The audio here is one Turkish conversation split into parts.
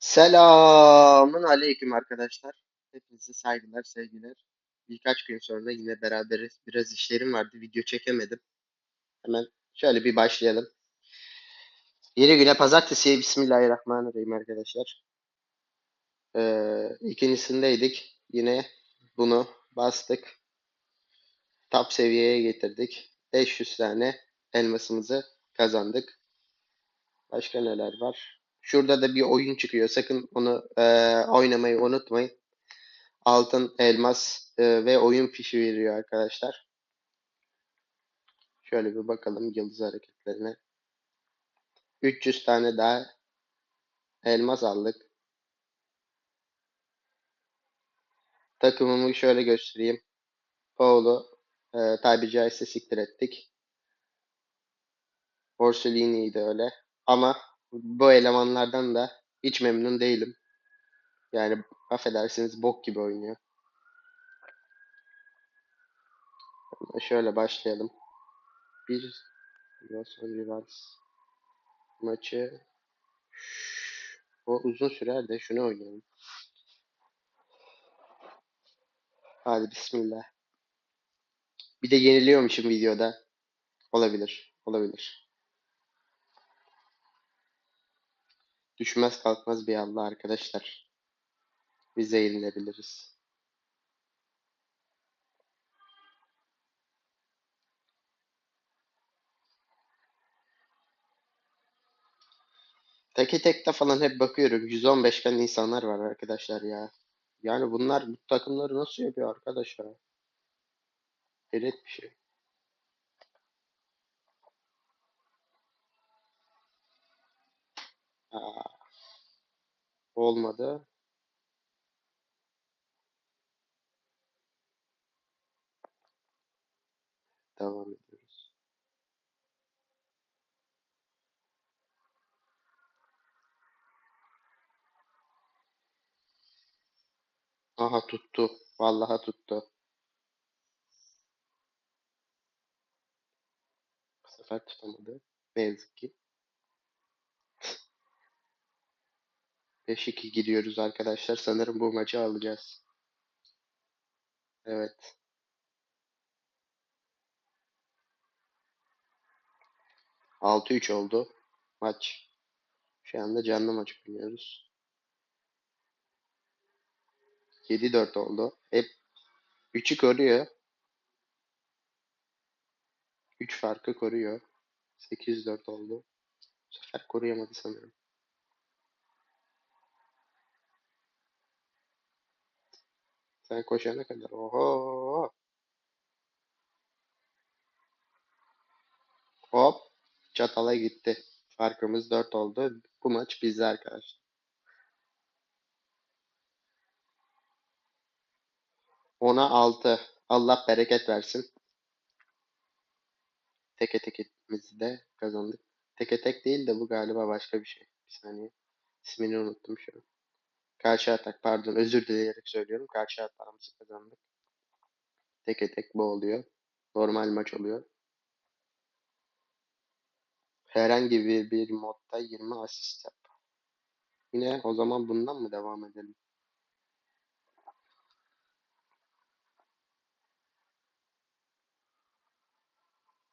Selamun aleyküm arkadaşlar. Hepinize saygılar, sevgiler. Birkaç gün sonra yine beraberiz. Biraz işlerim vardı, video çekemedim. Hemen şöyle bir başlayalım. Yeni güne pazartesi. Bismillahirrahmanirrahim arkadaşlar. Ee, ikincisindeydik. Yine bunu bastık. Top seviyeye getirdik. 500 tane elmasımızı kazandık. Başka neler var? Şurada da bir oyun çıkıyor. Sakın onu e, oynamayı unutmayın. Altın, elmas e, ve oyun fişi veriyor arkadaşlar. Şöyle bir bakalım yıldız hareketlerine. 300 tane daha elmas aldık. Takımımı şöyle göstereyim. Paolo, e, tabiri caizse siktir ettik. Orsolini'yi de öyle. Ama bu elemanlardan da hiç memnun değilim. Yani affedersiniz bok gibi oynuyor. Şöyle başlayalım. Bir Los Rivals maçı o uzun sürer de şunu oynayalım. Hadi bismillah. Bir de yeniliyormuşum videoda. Olabilir. Olabilir. Düşmez kalkmaz bir Allah arkadaşlar. Biz de yenilebiliriz. Teke tekte falan hep bakıyorum. 115 kan insanlar var arkadaşlar ya. Yani bunlar bu takımları nasıl yapıyor arkadaşlar? Hayret bir şey. Aa, olmadı. Devam ediyoruz. Aha tuttu. Vallahi tuttu. Bu sefer tutamadı. Ne yazık ki. 5-2 gidiyoruz arkadaşlar. Sanırım bu maçı alacağız. Evet. Altı üç oldu maç. Şu anda canlı maç oynuyoruz. 7-4 oldu. Hep 3'ü koruyor. 3 farkı koruyor. 8-4 oldu. Bu sefer koruyamadı sanırım. Sen koşana kadar. Oho. Hop. Çatala gitti. Farkımız 4 oldu. Bu maç bizde arkadaşlar. Ona 6. Allah bereket versin. Teke tekimizi de kazandık. Teke tek değil de bu galiba başka bir şey. Bir saniye. İsmini unuttum şu an. Karşı atak pardon özür dileyerek söylüyorum. Karşı atağımızı kazandık. Teke tek bu oluyor. Normal maç oluyor. Herhangi bir, bir modda 20 asist yap. Yine o zaman bundan mı devam edelim?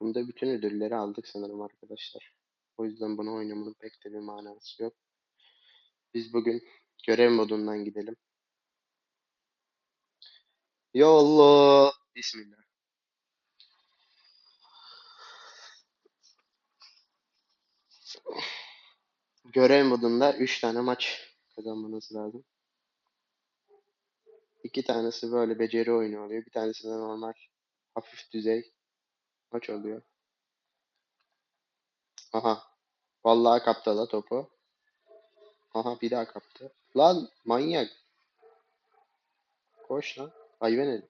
Bunda bütün ödülleri aldık sanırım arkadaşlar. O yüzden bunu oynamanın pek de bir manası yok. Biz bugün görev modundan gidelim. Yollu. Bismillah. Görev modunda 3 tane maç kazanmanız lazım. İki tanesi böyle beceri oyunu oluyor. Bir tanesi de normal hafif düzey maç oluyor. Aha. Vallahi kaptı la topu. Aha bir daha kaptı. Lan manyak. Koş lan. Hayvan herif.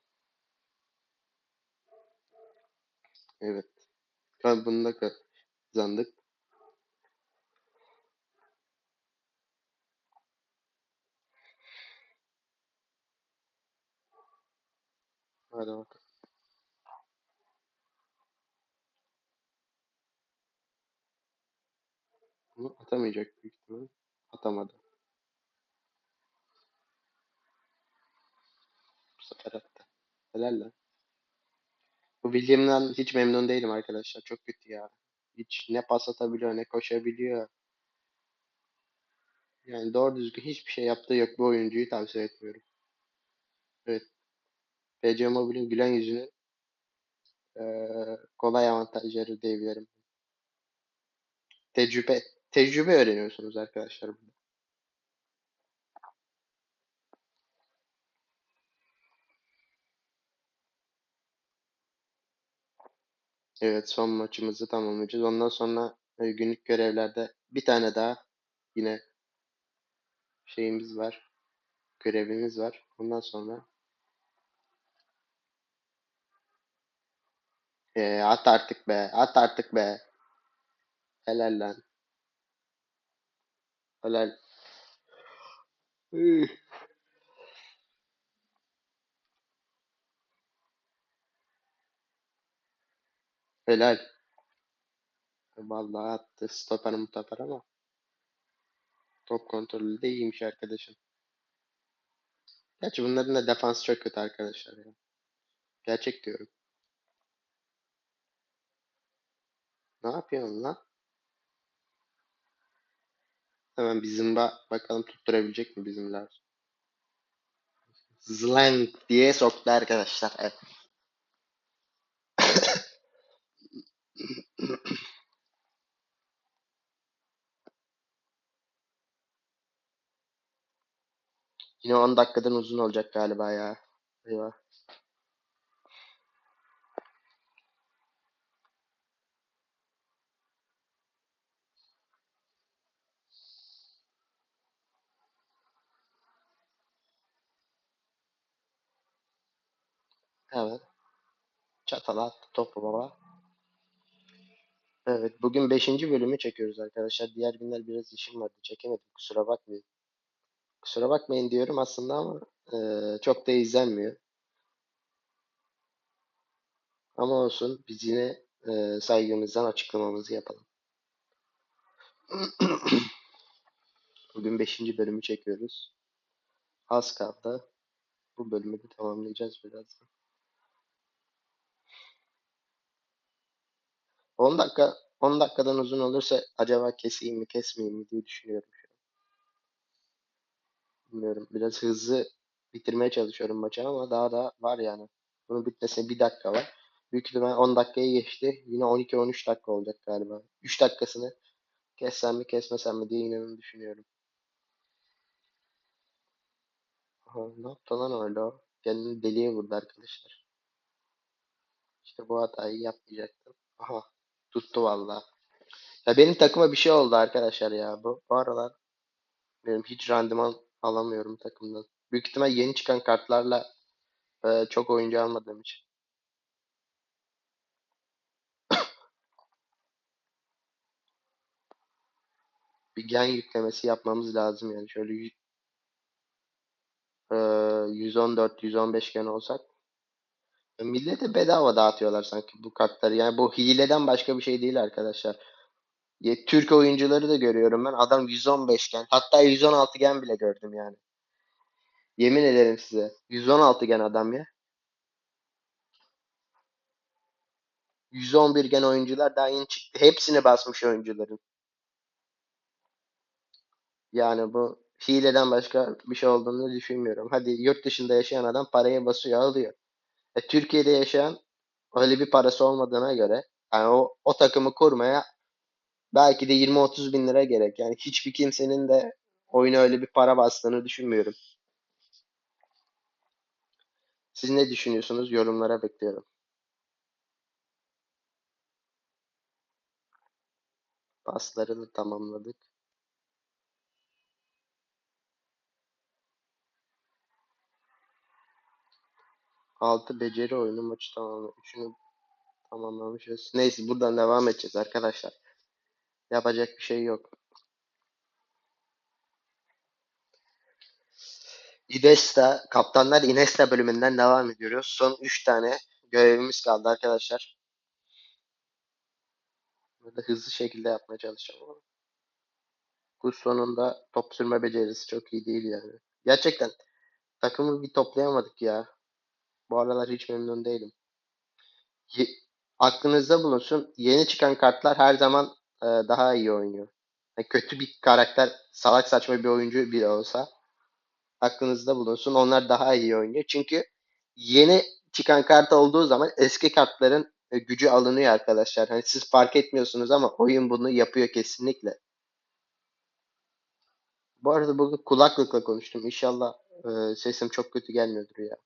Evet. Ben bunu da kazandık. Hadi bakalım. Bunu atamayacak büyük ihtimal atamadı. Bu sefer attı. Helal lan. Bu William'dan hiç memnun değilim arkadaşlar. Çok kötü ya. Hiç ne pas atabiliyor ne koşabiliyor. Yani doğru düzgün hiçbir şey yaptığı yok. Bu oyuncuyu tavsiye etmiyorum. Evet. PC Mobile'in gülen yüzünün kolay avantajları diyebilirim. Tecrübe tecrübe öğreniyorsunuz arkadaşlar burada. Evet son maçımızı tamamlayacağız. Ondan sonra e, günlük görevlerde bir tane daha yine şeyimiz var. Görevimiz var. Ondan sonra e, at artık be. At artık be. Helal lan. Helal. Üh. Helal. Vallahi attı. Stoper mutoper ama top kontrolü de iyiymiş arkadaşım. Gerçi bunların da defansı çok kötü arkadaşlar ya. Gerçek diyorum. Ne yapıyorsun lan? Hemen bir zımba bakalım tutturabilecek mi bizimler? Zlank diye soktu arkadaşlar. Evet. Yine 10 dakikadan uzun olacak galiba ya. Eyvah. Evet. Çatala attı topu baba. Evet. Bugün 5. bölümü çekiyoruz arkadaşlar. Diğer günler biraz işim vardı. Çekemedim. Kusura bakmayın. Kusura bakmayın diyorum aslında ama eee, çok da izlenmiyor. Ama olsun. Biz yine eee, saygımızdan açıklamamızı yapalım. Bugün 5. bölümü çekiyoruz. Az kaldı. Bu bölümü de tamamlayacağız birazdan. 10 dakika 10 dakikadan uzun olursa acaba keseyim mi kesmeyeyim mi diye düşünüyorum şu an. Bilmiyorum. Biraz hızlı bitirmeye çalışıyorum maçı ama daha da var yani. Bunun bitmesine bir dakika var. Büyük ihtimal 10 dakikayı geçti. Yine 12-13 dakika olacak galiba. 3 dakikasını kessem mi kesmesem mi diye inanın düşünüyorum. Aha, ne yaptı lan öyle o? Kendini deliye vurdu arkadaşlar. İşte bu hatayı yapmayacaktım. Aha tuttu valla. Ya benim takıma bir şey oldu arkadaşlar ya. Bu, bu aralar benim hiç randıman alamıyorum takımdan. Büyük ihtimal yeni çıkan kartlarla e, çok oyuncu almadığım için. Bir gen yüklemesi yapmamız lazım yani. Şöyle e, 114-115 gen olsak. Millete bedava dağıtıyorlar sanki bu kartları. Yani bu hileden başka bir şey değil arkadaşlar. Ya, Türk oyuncuları da görüyorum ben. Adam 115 gen. Hatta 116 gen bile gördüm yani. Yemin ederim size. 116 gen adam ya. 111 gen oyuncular daha yeni çıktı. Hepsini basmış oyuncuların. Yani bu hileden başka bir şey olduğunu düşünmüyorum. Hadi yurt dışında yaşayan adam paraya basıyor alıyor. E, Türkiye'de yaşayan öyle bir parası olmadığına göre yani o, o takımı kurmaya belki de 20-30 bin lira gerek. Yani hiçbir kimsenin de oyuna öyle bir para bastığını düşünmüyorum. Siz ne düşünüyorsunuz? Yorumlara bekliyorum. Pasları da tamamladık. Altı beceri oyunu maçı tamamladık. Üçünü tamamlamışız. Neyse buradan devam edeceğiz arkadaşlar. Yapacak bir şey yok. Iniesta, Kaptanlar Iniesta bölümünden devam ediyoruz. Son 3 tane görevimiz kaldı arkadaşlar. Burada hızlı şekilde yapmaya çalışacağım. Bu sonunda top sürme becerisi çok iyi değil yani. Gerçekten takımı bir toplayamadık ya. Bu aralar hiç memnun değilim. Ye- aklınızda bulunsun. Yeni çıkan kartlar her zaman e, daha iyi oynuyor. Yani kötü bir karakter, salak saçma bir oyuncu bile olsa aklınızda bulunsun. Onlar daha iyi oynuyor. Çünkü yeni çıkan kart olduğu zaman eski kartların e, gücü alınıyor arkadaşlar. Hani siz fark etmiyorsunuz ama oyun bunu yapıyor kesinlikle. Bu arada bugün kulaklıkla konuştum. İnşallah e, sesim çok kötü gelmiyordur ya.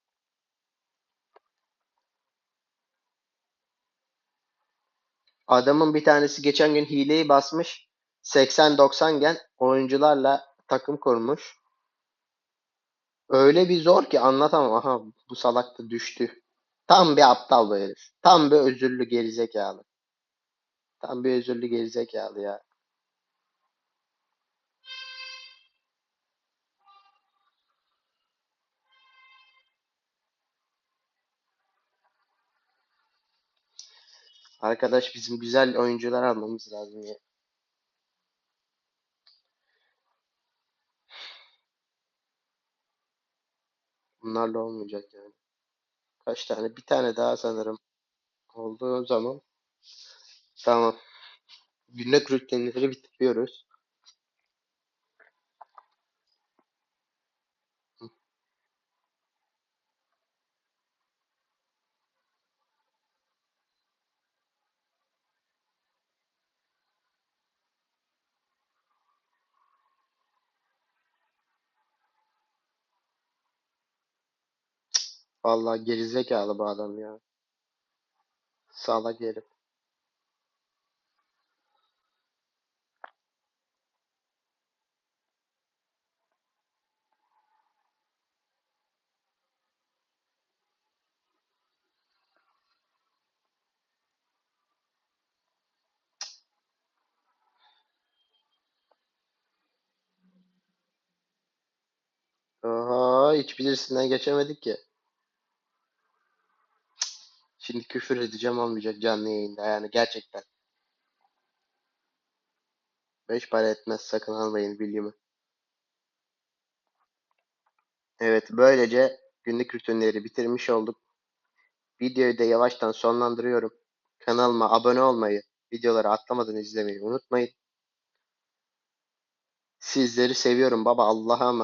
Adamın bir tanesi geçen gün hileyi basmış. 80-90 gen oyuncularla takım kurmuş. Öyle bir zor ki anlatamam. Aha bu salak da düştü. Tam bir aptal bu herif. Tam bir özürlü gerizekalı. Tam bir özürlü gerizekalı ya. Arkadaş bizim güzel oyuncular almamız lazım ya. Bunlarla olmayacak yani. Kaç tane? Bir tane daha sanırım olduğu zaman tamam. Günlük rutinleri bitiriyoruz. Vallahi gerizekalı bu adam ya. Salak herif. Oha hiçbirisinden geçemedik ki. Şimdi küfür edeceğim olmayacak canlı yayında yani gerçekten. Beş para etmez sakın almayın bilgimi. Evet böylece günlük rutinleri bitirmiş olduk. Videoyu da yavaştan sonlandırıyorum. Kanalıma abone olmayı, videoları atlamadan izlemeyi unutmayın. Sizleri seviyorum baba Allah'a emanet.